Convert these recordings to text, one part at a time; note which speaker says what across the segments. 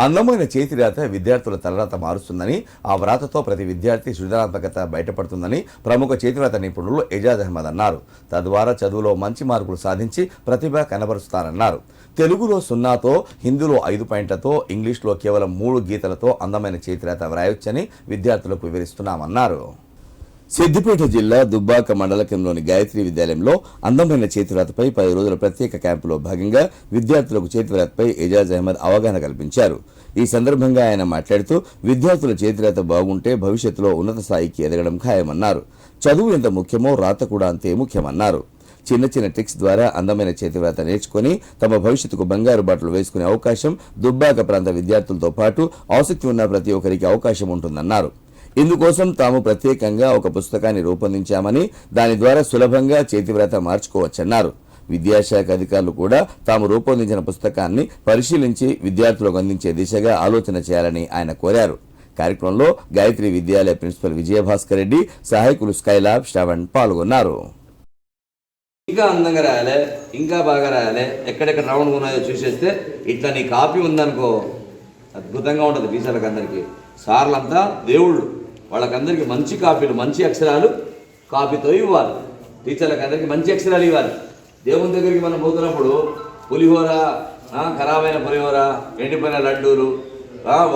Speaker 1: అందమైన చేతిరాత విద్యార్థుల తలరాత మారుస్తుందని ఆ వ్రాతతో ప్రతి విద్యార్థి సృజనాత్మకత బయటపడుతుందని ప్రముఖ చేతిరాత నిపుణులు ఎజాజ్ అహ్మద్ అన్నారు. తద్వారా చదువులో మంచి మార్కులు సాధించి ప్రతిభ కనబరుస్తారన్నారు. తెలుగులో సున్నాతో హిందీలో ఐదు పాయింట్లతో ఇంగ్లీష్లో కేవలం మూడు గీతలతో అందమైన చేతిరాత వ్రాయొచ్చని విద్యార్థులకు వివరిస్తున్నామన్నారు. సిద్దిపేట జిల్లా దుబ్బాక మండల కేంద్రంలోని గాయత్రి విద్యాలయంలో అందమైన చేతిరాతపై పది రోజుల ప్రత్యేక క్యాంపులో భాగంగా విద్యార్థులకు చేతిరాతపై ఎజాజ్ అహ్మద్ అవగాహన కల్పించారు. ఈ సందర్భంగా ఆయన మాట్లాడుతూ విద్యార్థుల చేతిరాత బాగుంటే భవిష్యత్తులో ఉన్నత స్థాయికి ఎదగడం ఖాయమన్నారు. చదువు ఎంత ముఖ్యమో రాత కూడా అంతే ముఖ్యమన్నారు. చిన్న చిన్న ట్రిక్స్ ద్వారా అందమైన చేతివ్రాత నేర్చుకుని తమ భవిష్యత్తుకు బంగారు బాటలు వేసుకునే అవకాశం దుబ్బాక ప్రాంత విద్యార్థులతో పాటు ఆసక్తి ఉన్న ప్రతి ఒక్కరికి అవకాశం ఉంటుందన్నారు. ఇందుకోసం తాము ప్రత్యేకంగా ఒక పుస్తకాన్ని రూపొందించామని దాని ద్వారా సులభంగా చేతివ్రత మార్చుకోవచ్చన్నారు. విద్యాశాఖ అధికారులు కూడా తాము రూపొందించిన పుస్తకాన్ని పరిశీలించి విద్యార్థులకు అందించే దిశగా ఆలోచన చేయాలని ఆయన కోరారు. కార్యక్రమంలో గాయత్రి విద్యాలయ ప్రిన్సిపల్ విజయభాస్కర్ రెడ్డి సహాయకులు స్కైలాబ్ శ్రవణ్ పాల్గొన్నారు.
Speaker 2: ఇంకా అందంగా రాయాలి ఇంకా బాగా రాయాలి ఎక్కడెక్కడ రౌండ్ ఉన్నాయో చూసేస్తే ఇట్లా నీ కాపీ ఉందనుకో అద్భుతంగా ఉంటుంది టీచర్లకు అందరికీ. సార్లంతా దేవుళ్ళు. వాళ్ళకందరికీ మంచి కాపీలు మంచి అక్షరాలు కాపీతో ఇవ్వాలి. టీచర్లకు అందరికీ మంచి అక్షరాలు ఇవ్వాలి. దేవుని దగ్గరికి మనం పోతున్నప్పుడు పులిహోర ఖరాబైన పులిహోర ఎండిపోయిన లడ్డూలు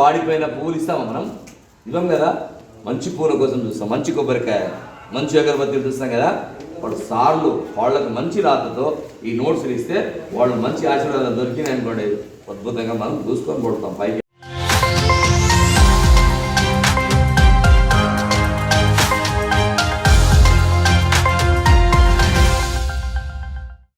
Speaker 2: వాడిపోయిన పువ్వులు ఇస్తామా మనం? ఇవ్వం కదా? మంచి పూల కోసం చూస్తాం. మంచి కొబ్బరికాయ మంచి అగరబత్తిలు చూస్తాం కదా? వాళ్ళు సార్లు వాళ్ళకి మంచి రాతతో ఈ నోట్స్లు ఇస్తే వాళ్ళు మంచి ఆశీర్వాదాలు దొరికినాయి అనుకోండి అద్భుతంగా మనం చూసుకొని పడతాం పైకి